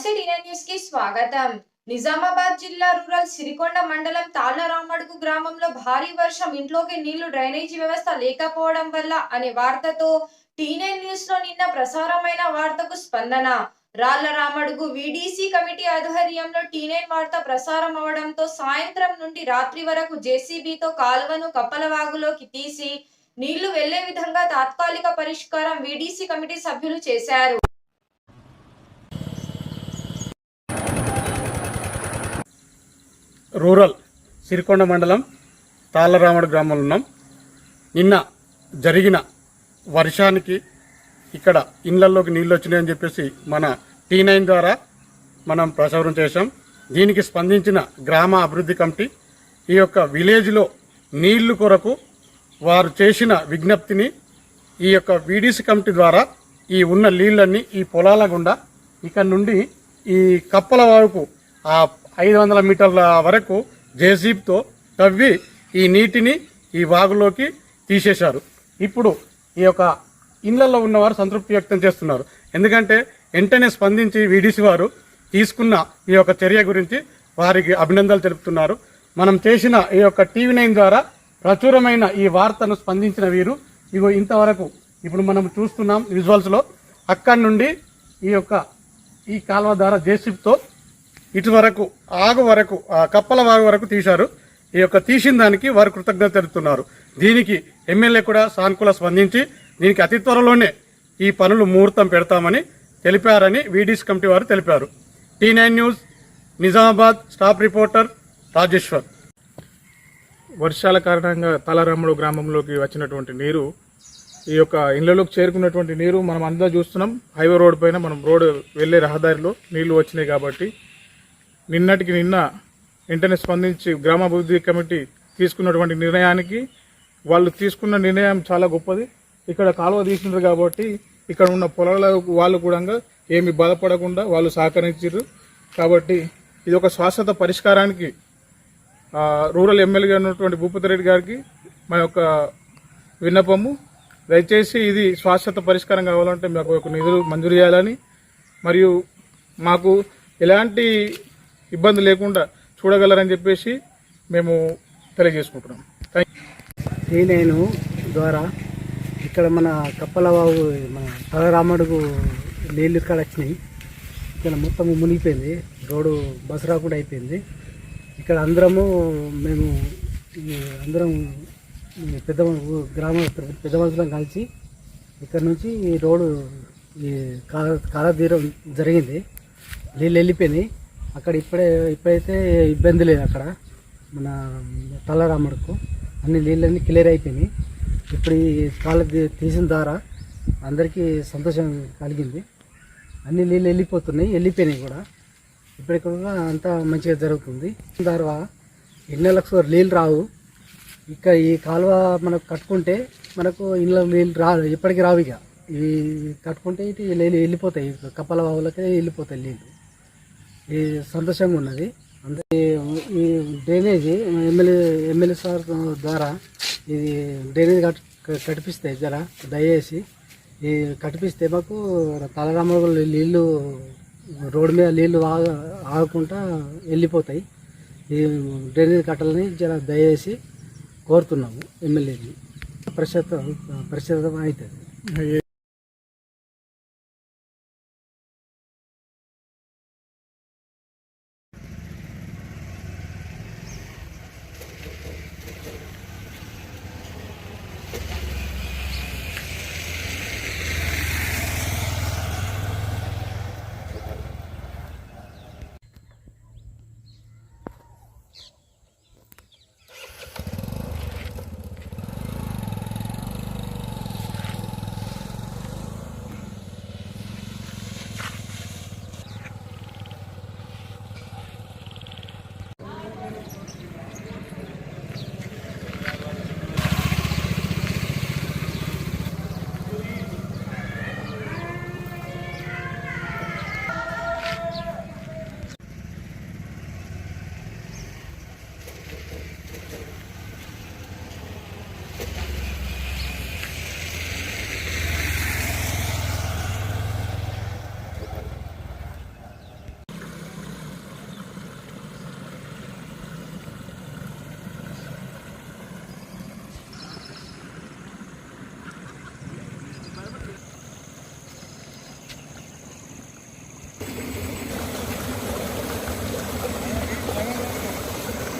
నమస్తే డినా న్యూస్కి స్వాగతం. నిజామాబాద్ జిల్లా రూరల్ సిరికొండ మండలం తాళ్ళరామడుగు గ్రామంలో భారీ వర్షం ఇంట్లోకి నీళ్ళు డ్రైనేజీ వ్యవస్థ లేకపోవడం వల్ల అనే వార్తతో టీనైన్ న్యూస్లో నిన్న ప్రసారమైన వార్తకు స్పందన. రాళ్ళ రామడుగు విడిసి కమిటీ ఆధ్వర్యంలో టీనైన్ వార్త ప్రసారం అవడంతో సాయంత్రం నుండి రాత్రి వరకు జేసీబీతో కాలువను కప్పలవాగులోకి తీసి నీళ్ళు వెళ్ళే విధంగా తాత్కాలిక పరిష్కారం విడిసి కమిటీ సభ్యులు చేశారు. రూరల్ సిరికొండ మండలం తాళ్ళరాముడు గ్రామంలో ఉన్నాం. నిన్న జరిగిన వర్షానికి ఇక్కడ ఇళ్ళలోకి నీళ్ళు వచ్చినాయని చెప్పేసి మన టీ నైన్ ద్వారా మనం ప్రసారం చేశాం. దీనికి స్పందించిన గ్రామ అభివృద్ధి కమిటీ ఈ యొక్క విలేజ్లో నీళ్ళు కొరకు వారు చేసిన విజ్ఞప్తిని ఈ యొక్క వీడీసీ కమిటీ ద్వారా ఈ ఉన్న నీళ్ళన్నీ ఈ పొలాల గుండా ఇక్కడ నుండి ఈ కప్పల వరకు ఆ ఐదు వందల మీటర్ల వరకు జేసీబీతో తవ్వి ఈ నీటిని ఈ వాగులోకి తీసేశారు. ఇప్పుడు ఈ యొక్క ఇళ్ళలో ఉన్నవారు సంతృప్తి వ్యక్తం చేస్తున్నారు. ఎందుకంటే వెంటనే స్పందించి వీడీసీ వారు తీసుకున్న ఈ యొక్క చర్య గురించి వారికి అభినందనలు తెలుపుతున్నారు. మనం చేసిన ఈ యొక్క టీవీ నైన్ ద్వారా ప్రచురమైన ఈ వార్తను స్పందించిన వీరు ఇగో ఇంతవరకు ఇప్పుడు మనం చూస్తున్నాం విజువల్స్లో అక్కడి నుండి ఈ యొక్క ఈ కాలువ ద్వారా జేసీబీతో ఇటు వరకు ఆగు వరకు ఆ కప్పల వాగు వరకు తీశారు. ఈ యొక్క తీసిన దానికి వారు కృతజ్ఞత తెలుపుతున్నారు. దీనికి ఎమ్మెల్యే కూడా సానుకూల స్పందించి దీనికి అతి త్వరలోనే ఈ పనులు ముహూర్తం పెడతామని తెలిపారని వీడీస్ కమిటీ వారు తెలిపారు. T nine news Nizamabad staff reporter Rajeshwar. వర్షాల కారణంగా తలరాముడు గ్రామంలోకి వచ్చినటువంటి నీరు ఈ యొక్క ఇళ్ళలోకి చేరుకున్నటువంటి నీరు మనం అంతా చూస్తున్నాం. హైవే రోడ్ పైన మనం రోడ్ వెళ్ళే రహదారిలో నీళ్ళు వచ్చినాయి కాబట్టి నిన్నటికి నిన్న వెంటనే స్పందించి గ్రామాభివృద్ధి కమిటీ తీసుకున్నటువంటి నిర్ణయానికి వాళ్ళు తీసుకున్న నిర్ణయం చాలా గొప్పది. ఇక్కడ కాలువ తీసినారు కాబట్టి ఇక్కడ ఉన్న పొలాల వాళ్ళు కూడా ఏమి బాధపడకుండా వాళ్ళు సహకరించారు కాబట్టి ఇది ఒక శాశ్వత పరిష్కారానికి రూరల్ ఎమ్మెల్యేగా ఉన్నటువంటి భూపతి రెడ్డి గారికి మా యొక్క విన్నపము. దయచేసి ఇది శాశ్వత పరిష్కారం కావాలంటే మాకు ఒక నిధులు మంజూరు చేయాలని మరియు మాకు ఎలాంటి ఇబ్బంది లేకుండా చూడగలరని చెప్పేసి మేము తెలియజేసుకుంటున్నాం. నేను ద్వారా ఇక్కడ మన కప్పలబాబు మన తలరామడుగు నీళ్ళు ఇక్కడ వచ్చినాయి. ఇక్కడ మొత్తం మునిగిపోయింది. రోడ్డు బస్సు రాకుండా అయిపోయింది. ఇక్కడ అందరము మేము అందరం పెద్ద గ్రామ పెద్ద మనుషులం కలిసి ఇక్కడ నుంచి ఈ రోడ్డు ఈ కాల కాలతీరం జరిగింది. నీళ్ళు వెళ్ళిపోయినాయి. అక్కడ ఇప్పుడే ఇప్పుడైతే ఇబ్బంది లేదు అక్కడ. మన తలరాముడుకు అన్ని నీళ్ళన్నీ క్లియర్ అయిపోయినాయి. ఇప్పుడు ఈ కాలు తీసిన ద్వారా అందరికీ సంతోషం కలిగింది. అన్ని నీళ్ళు వెళ్ళిపోతున్నాయి వెళ్ళిపోయినాయి కూడా. ఇప్పటికి కూడా అంతా మంచిగా జరుగుతుంది. ద్వారా ఎన్నెలకు నీళ్ళు రావు. ఇక్కడ ఈ కాలువ మనకు కట్టుకుంటే మనకు ఇళ్ళ నీళ్ళు రాదు ఇప్పటికి రావు ఇక. ఇవి కట్టుకుంటే ఇటు నీళ్ళు వెళ్ళిపోతాయి. కప్పల బావులకే వెళ్ళిపోతాయి నీళ్ళు. సంతోషంగా ఉన్నది. అంటే ఈ డ్రైనేజీ ఎమ్మెల్యే ఎమ్మెల్యే సార్ ద్వారా ఇది డ్రైనేజ్ కట్ కట్టిపిస్తే జర దయచేసి ఈ కట్టిపిస్తే మాకు తలరామలు నీళ్ళు రోడ్డు మీద నీళ్ళు ఆగ ఆగకుండా వెళ్ళిపోతాయి. ఈ డ్రైనేజ్ కట్టాలని జర దయచేసి కోరుతున్నాము ఎమ్మెల్యేని ప్రశాంత ప్రశాంతం అవుతుంది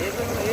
এগুলো